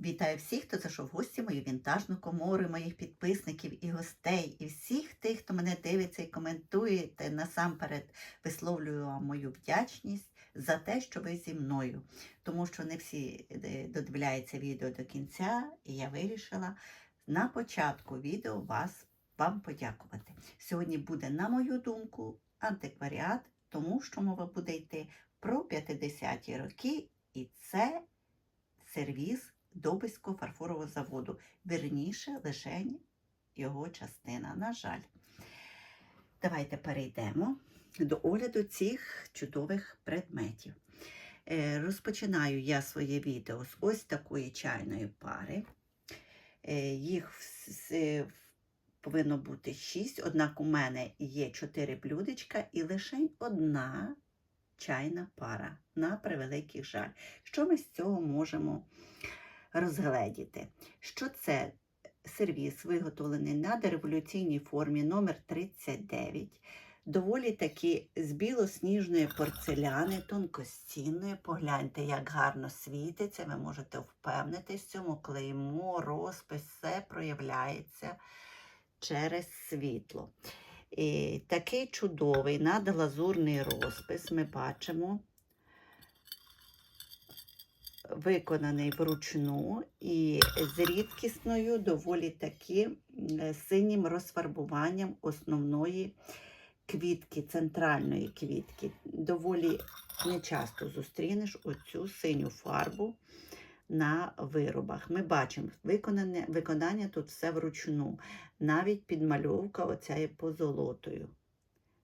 Вітаю всіх, хто зайшов в гості мою вінтажну комору, моїх підписників і гостей, і всіх тих, хто мене дивиться і коментує. Та насамперед висловлюю вам мою вдячність за те, що ви зі мною. Тому що не всі е, додивляються відео до кінця, і я вирішила на початку відео вас вам подякувати. Сьогодні буде, на мою думку, антикваріат, тому що мова буде йти про 50-ті роки, і це сервіз Добиського фарфорового заводу. Вірніше, лишень його частина. На жаль. Давайте перейдемо до огляду цих чудових предметів. Е, Розпочинаю я своє відео з ось такої чайної пари. Е, Їх е, повинно бути 6, однак у мене є 4 блюдечка і лише одна чайна пара, на превеликий жаль. Що ми з цього можемо розгледіти? Що це сервіс, виготовлений на дереволюційній формі номер 39 доволі таки з білосніжної порцеляни, тонкостінної. Погляньте, як гарно світиться, ви можете впевнитись в цьому клеймо, розпис, все проявляється через світло. І такий чудовий надлазурний розпис ми бачимо, виконаний вручну і з рідкісною, доволі таки синім розфарбуванням основної квітки, центральної квітки. Доволі нечасто зустрінеш оцю синю фарбу на виробах. Ми бачимо виконання, виконання тут все вручну. Навіть підмальовка оця є позолотою.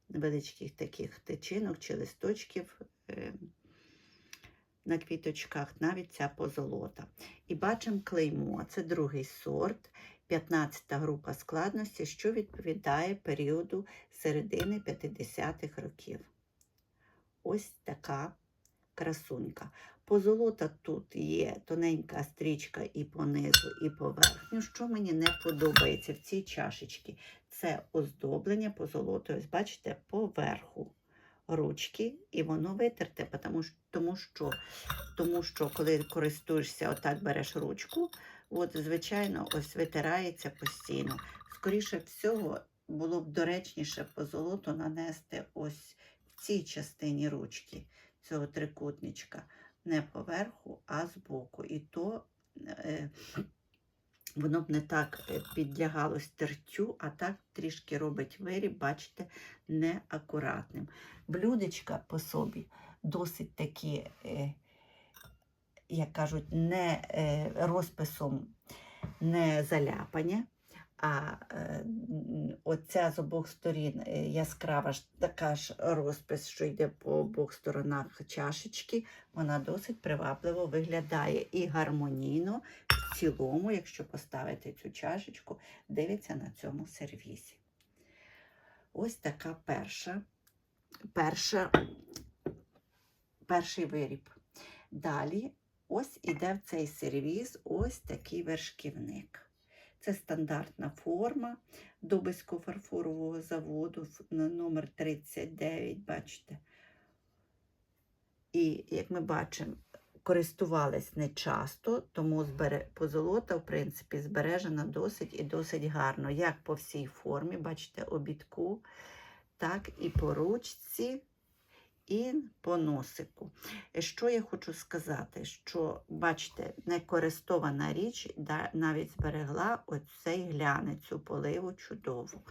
Невеличких таких тичинок чи листочків е, на квіточках, навіть ця позолота. І бачимо клеймо. Це другий сорт, 15 група складності, що відповідає періоду середини 50-х років. Ось така красунька. Позолота тут є тоненька стрічка і понизу, і поверхню. Що мені не подобається в цій чашечці, це оздоблення позолотою. Бачите, поверху ручки, і воно витерте, тому тому що, тому що коли користуєшся, отак береш ручку, от, звичайно, ось витирається постійно. Скоріше всього, було б доречніше позолоту нанести ось в цій частині ручки цього трикутничка не поверху, а збоку. І то е, воно б не так е, підлягало стертю, а так трішки робить виріб, бачите, неакуратним. Блюдечка по собі досить такі, е, як кажуть, не е, розписом не заляпані. А оця з обох сторін яскрава ж така ж розпис, що йде по обох сторонах чашечки, вона досить привабливо виглядає і гармонійно цілому, якщо поставити цю чашечку, дивиться на цьому сервісі. Ось така перша, перша, перший виріб. Далі ось іде в цей сервіс ось такий вершківник. Це стандартна форма Добиського фарфорового заводу номер 39, бачите. І, як ми бачимо, користувались не часто, тому позолота, в принципі, збережена досить і досить гарно. Як по всій формі, бачите, обідку, так і по ручці, і по носику. Е, Що я хочу сказати, що, бачите, некористована річ навіть зберегла оцей глянець, цю поливу чудову.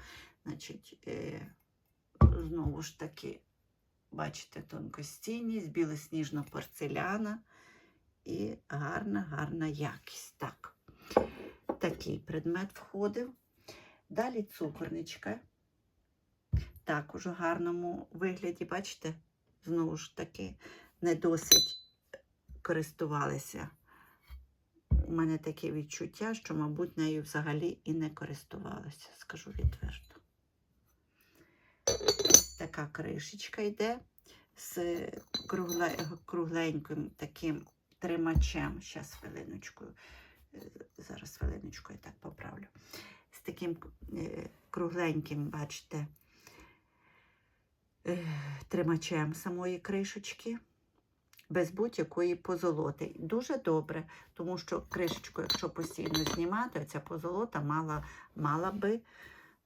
Значить, е, знову ж таки, бачите, тонкостінність, білосніжна порцеляна і гарна, гарна якість. Так, такий предмет входив. Далі цукорничка. Також у гарному вигляді, бачите, знову ж таки, не досить користувалися. У мене таке відчуття, що, мабуть, нею взагалі і не користувалася, скажу відверто. Така кришечка йде з кругленьким таким тримачем. Зараз хвилиночкою. Е, Зараз хвилиночку я так поправлю. З таким е, кругленьким, бачите, е, тримачем самої кришечки. без будь-якої позолоти. Дуже добре, тому що кришечку, якщо постійно знімати, ця позолота мала, мала би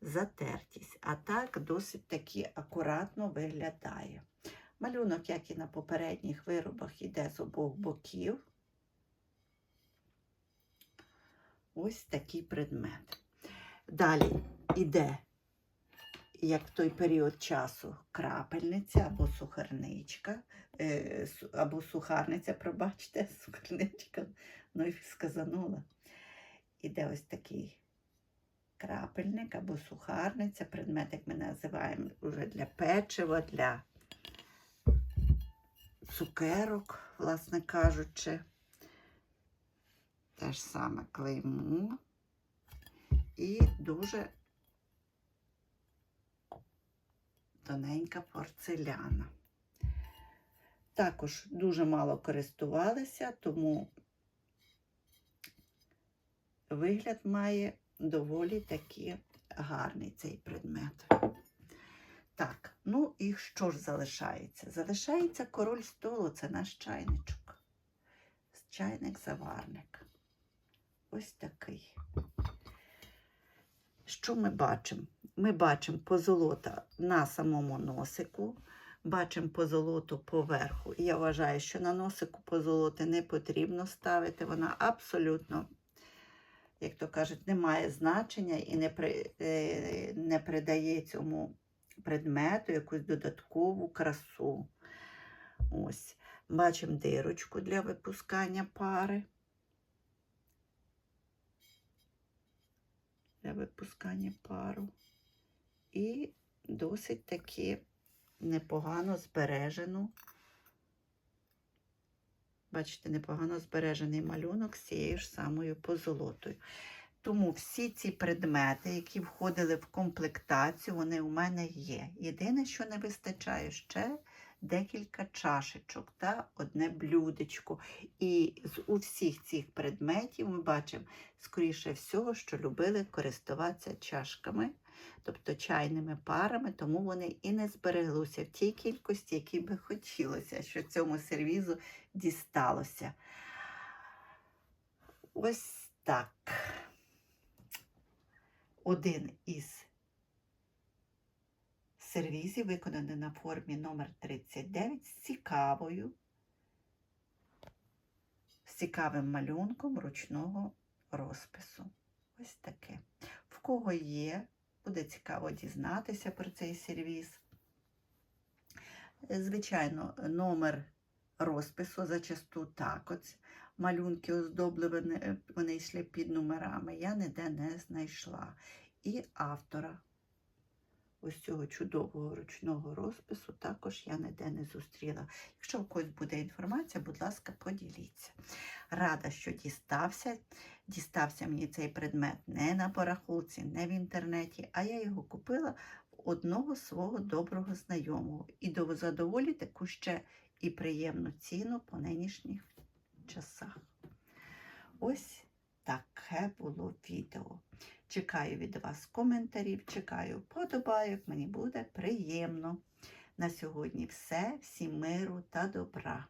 затертість. А так досить таки акуратно виглядає. Малюнок, як і на попередніх виробах, йде з обох боків. Ось такий предмет. Далі йде, як в той період часу, крапельниця або сухарничка, е, або сухарниця, пробачте, сухарничка, ну і сказанула. Іде ось такий крапельник або сухарниця, предмет, як ми називаємо вже для печива, для цукерок, власне кажучи. Те ж саме клеймо. І дуже тоненька порцеляна. Також дуже мало користувалися, тому вигляд має доволі таки гарний цей предмет. Так, ну і що ж залишається? Залишається король столу, це наш чайничок. Чайник-заварник. Ось такий. Що ми бачимо? Ми бачимо позолота на самому носику, бачимо позолоту поверху. І я вважаю, що на носику позолоти не потрібно ставити. Вона абсолютно, як то кажуть, не має значення і не, при, е, не придає цьому предмету якусь додаткову красу. Ось. Бачимо дирочку для випускання пари. Для випускання пару. І досить таки непогано збережену. Бачите, непогано збережений малюнок з цією ж самою позолотою. Тому всі ці предмети, які входили в комплектацію, вони у мене є. Єдине, що не вистачає ще декілька чашечок та одне блюдечко. І з у всіх цих предметів ми бачимо, скоріше всього, що любили користуватися чашками, тобто чайними парами, тому вони і не збереглися в тій кількості, які би хотілося, що цьому сервізу дісталося. Ось так. Один із сервізів виконаний на формі номер 39 з цікавою, з цікавим малюнком ручного розпису. Ось таке. В кого є, буде цікаво дізнатися про цей сервіс. Звичайно, номер розпису зачасту так. От малюнки оздоблені, вони йшли під номерами. Я ніде не знайшла. І автора ось цього чудового ручного розпису також я ніде не зустріла. Якщо у когось буде інформація, будь ласка, поділіться. Рада, що дістався. Дістався мені цей предмет не на барахолці, не в інтернеті, а я його купила в одного свого доброго знайомого. І до задоволі таку ще і приємну ціну по нинішніх часах. Ось таке було відео. Чекаю від вас коментарів, чекаю подобайок, мені буде приємно. На сьогодні все. Всім миру та добра.